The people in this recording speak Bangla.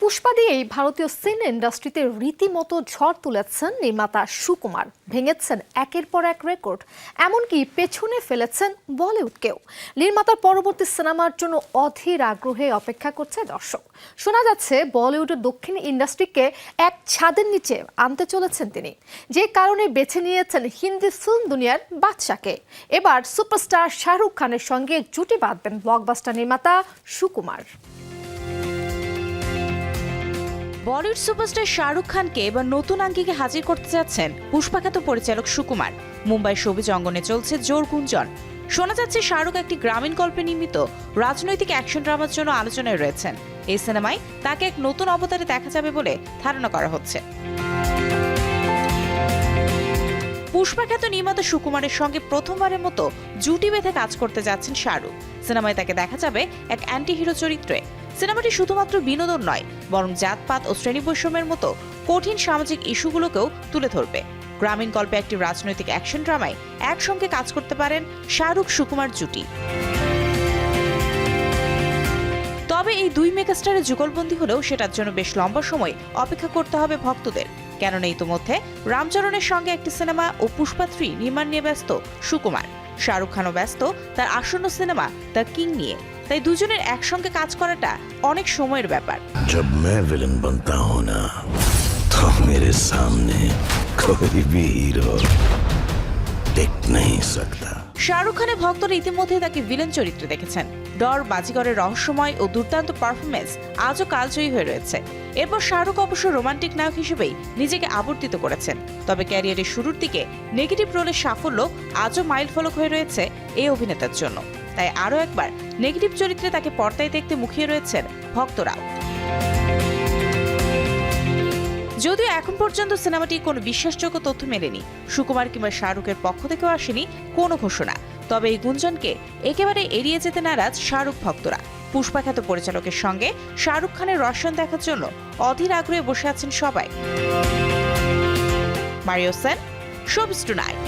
পুষ্পা দিয়েই ভারতীয় সিনে ইন্ডাস্ট্রিতে রীতিমতো ঝড় তুলেছেন নির্মাতা সুকুমার। ভেঙেছেন একের পর এক রেকর্ড, এমনকি পেছনে ফেলেছেন বলিউডকেও। নির্মাতার পরবর্তী সিনেমার জন্য অধীর আগ্রহে অপেক্ষা করছে দর্শক। শোনা যাচ্ছে, বলিউডের দক্ষিণ ইন্ডাস্ট্রিকে এক ছাদের নিচে আনতে চলেছেন তিনি। যে কারণে বেছে নিয়েছেন হিন্দি ফিল্ম দুনিয়ার বাদশাকে। এবার সুপারস্টার শাহরুখ খানের সঙ্গে জুটি বাঁধবেন ব্লকবাস্টার নির্মাতা সুকুমার। বলিউড সুপারস্টার শাহরুখ খানকে এবার নতুন আঙ্গিকে হাজির করতে যাচ্ছেন পুষ্পাখ্যাত পরিচালক সুকুমার। মুম্বাই সবুজ অঙ্গনে চলছে জোর গুঞ্জন। শোনা যাচ্ছে শাহরুখ একটি গ্রামীণ গল্পে নির্মিত রাজনৈতিক অ্যাকশন ড্রামার জন্য আলোচনায় রয়েছেন। এই সিনেমায় তাকে এক নতুন অবতারে দেখা যাবে বলে ধারণা করা হচ্ছে। পুষ্পাখ্যাত নির্মাতা সুকুমারের সঙ্গে প্রথমবারের মতো জুটি বেঁধে কাজ করতে যাচ্ছেন শাহরুখ। সিনেমায় তাকে দেখা যাবে এক অ্যান্টি হিরো চরিত্রে। সিনেমাটি শুধুমাত্র বিনোদন নয়, বরং জাতপাত ও শ্রেণি বৈষম্যের মতো কঠিন সামাজিক ইস্যুগুলোকেও তুলে ধরবে। গ্রামীণ গল্পে একটি রাজনৈতিক অ্যাকশন ড্রামায় একসঙ্গে কাজ করতে পারেন শাহরুখ, সুকুমার, জুটি। তবে এই দুই মেগাস্টারের যুগলবন্দি হলেও সেটার জন্য বেশ লম্বা সময় অপেক্ষা করতে হবে ভক্তদের। কেননা ইতোমধ্যে রামচরণের সঙ্গে একটি সিনেমা ও পুষ্পা থ্রি নির্মাণ নিয়ে ব্যস্ত সুকুমার। শাহরুখ খানও ব্যস্ত, তার আসন্ন সিনেমা দ্য কিং নিয়ে। তাই দুজনের একসঙ্গে কাজ করাটা অনেক সময়ের ব্যাপার जब मैं विलन बनता हूं ना तो मेरे सामने कोई भी हीरो टिक नहीं सकता শাহরুখ খানের ভক্তরা ইতিমধ্যে তাকে ভিলেন চরিত্রে দেখেছেন ডর বাজিগরের রহস্যময় ও দুর্দান্ত পারফরমেন্স আজও কালজয়ী হয়ে রয়েছে এরপর শাহরুখ অবশ্য রোমান্টিক নায়ক হিসেবেই নিজেকে আবর্তিত করেছেন তবে ক্যারিয়ারের শুরুর দিকে নেগেটিভ রোলের সাফল্য আজও মাইল ফলক হয়ে রয়েছে এই অভিনেতার জন্য তাই আরও একবার নেগেটিভ চরিত্রে তাকে পর্দায় দেখতে মুখিয়ে রয়েছেন ভক্তরাও যদিও এখন পর্যন্ত সিনেমাটি কোনো বিশ্বাসযোগ্য তথ্য মেলেনি, সুকুমার কিংবা শাহরুখের পক্ষ থেকেও আসেনি কোনো ঘোষণা। তবে এই গুঞ্জনকে একেবারে এড়িয়ে যেতে নারাজ শাহরুখ ভক্তরা। পুষ্পাখ্যাত পরিচালকের সঙ্গে শাহরুখ খানের রসায়ন দেখার জন্য অধীর আগ্রহে বসে আছেন সবাই। Mario Sen showbiz tonight.